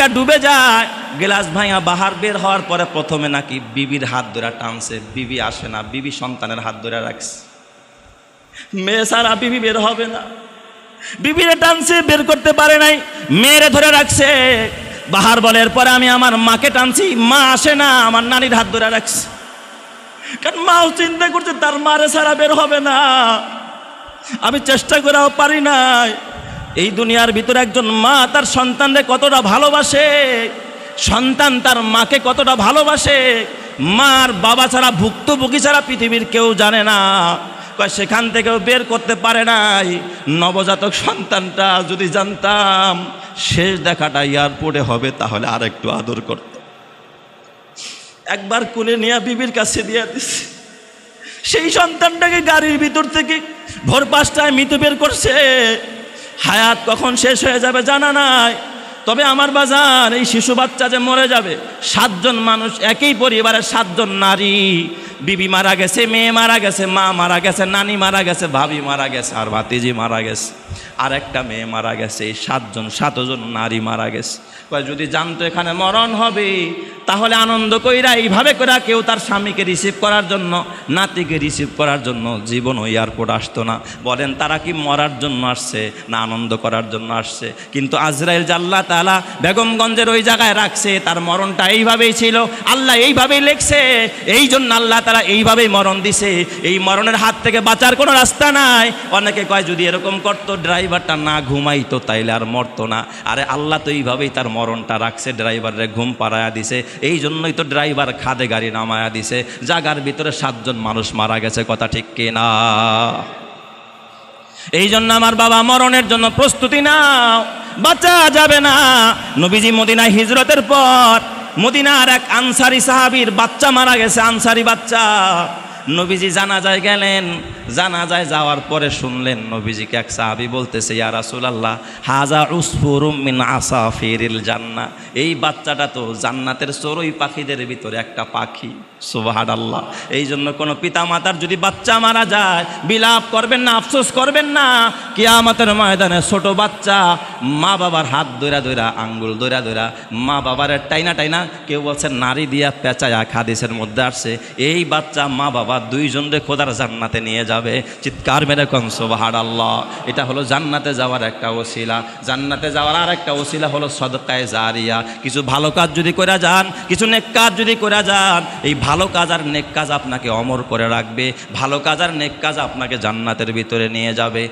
পানিটা ডুবে যায়। গ্লাস ভাইয়া বাহার বের হওয়ার পরে প্রথমে নাকি বিবির হাত ধরে টানছে। বিবি আসে না, বিবি সন্তানের হাত ধরে রাখছে। মেয়ে সারা বিবি বের হবে না। বিবিরে টানছে, বের করতে পারে নাই, মেয়েরে ধরে রাখছে। বাহার বলের পরে আমি আমার মাকে টানছি, মা আসে না, আমার নানির হাত ধরে রাখছে। কারণ মাও চিন্তা করছে, তার মারে সারা বের হবে না। আমি চেষ্টা করেও পারি নাই। এই দুনিয়ার ভিতরে একজন মা তার সন্তানরে কতটা ভালোবাসে, সন্তান তার মাকে কতটা ভালোবাসে, মার বাবা ছাড়া, ভুক্তভোগী ছাড়া পৃথিবীর কেউ জানে না। সেখান থেকেও বের করতে পারে নাই। নবজাতক সন্তানটা যদি জানতাম, শেষ দেখাটা এয়ারপোর্টে হবে, তাহলে আর একটু আদর করত। একবার কুলে নিয়ে বিবির কাছে দিয়ে দিছে। সেই সন্তানটাকে গাড়ির ভিতর থেকে ভোর পাঁচটায় মৃত বের করছে। হায়াত কখন শেষ হয়ে যাবে জানা নাই। তবে আমার বাজার, এই শিশু বাচ্চা যে মরে যাবে, সাতজন মানুষ, একই পরিবারের সাতজন নারী। বিবি মারা গেছে, মেয়ে মারা গেছে, মা মারা গেছে, নানি মারা গেছে, ভাবি মারা গেছে, আর ভাতিজি মারা গেছে। আর একটা মেয়ে মারা গেছে, সাতজন সাতজন নারী মারা গেছে। যদি জানতো এখানে মরণ হবে, তাহলে আনন্দ কইরা এইভাবে করে কেউ তার স্বামীকে রিসিভ করার জন্য, নাতিকে রিসিভ করার জন্য জীবন ওই এয়ারপোর্ট আসতো না। বলেন, তারা কি মরার জন্য আসছে না আনন্দ করার জন্য আসছে? কিন্তু আজরাইল জাল্লা তালা বেগমগঞ্জের ওই জায়গায় রাখছে, তার মরণটা এইভাবেই ছিল, আল্লাহ এইভাবেই লেখছে, এই জন্য আল্লাহ তারা এইভাবেই মরণ দিছে। এই মরণের হাত থেকে বাঁচার কোনো রাস্তা নাই। অনেকে কয়, যদি এরকম করতো ড্রাইভারটা না ঘুমাইতো তাইলে আর মরতো না। আরে আল্লাহ তো এইভাবেই তার মরণটা রাখছে ড্রাইভারে ঘুম পাড়ায়া দিছে। এই জন্যই তো ড্রাইভার খাদে গাড়ি নামায়া দিছে। জাগার ভিতরে সাতজন মানুষ মারা গেছে, কথা ঠিক কিনা এই জন্য আমার বাবা মরণের জন্য প্রস্তুতি নাও, বাঁচা যাবে না। নবীজি মদিনা হিজরতের পর মদিনার এক আনসারি সাহাবীর বাচ্চা মারা গেছে, আনসারি বাচ্চা। নবীজি জানাজায় গেলেন। জানাজায় যাওয়ার পরে শুনলেন নবীজিকে এক সাহাবি বলতেছে, ইয়া রাসূলুল্লাহ হাজা উসফুরুম মিন আসাফিরিল জান্নাহ। এই বাচ্চাটা তো জান্নাতের চড়ুই পাখিদের ভিতরে একটা পাখি, সুবহানাল্লাহ। এই জন্য কোনো পিতামাতার যদি বাচ্চা মারা যায়, বিলাপ করবেন না, আফসোস করবেন না, কিয়ামতের ময়দানে ছোট বাচ্চা মা বাবার হাত দৈরা দৈরা আঙ্গুল দৈরা দৈরা মা বাবার টাইনা টাইনা কেউ বলছে, নারী দিয়া পেঁচায়া খাদিসের মধ্যে আসছে। এই বাচ্চা মা বাবা দুইজনরে খোদার জান্নাতে নিয়ে যাবে। চিৎকার মেরে কন সোবাহার আল্লাহ এটা হলো জান্নাতে যাওয়ার একটা ওসিলা। জান্নাতে যাওয়ার আর একটা ওসিলা হলো সদকায় জারিয়া। কিছু ভালো কাজ যদি করে যান, কিছু নেক কাজ যদি করে যান, এই ভালো কাজ আর নেক কাজ আপনাকে অমর করে রাখবে। ভালো কাজ আর নেক কাজ আপনাকে জান্নাতের ভিতরে নিয়ে যাবে।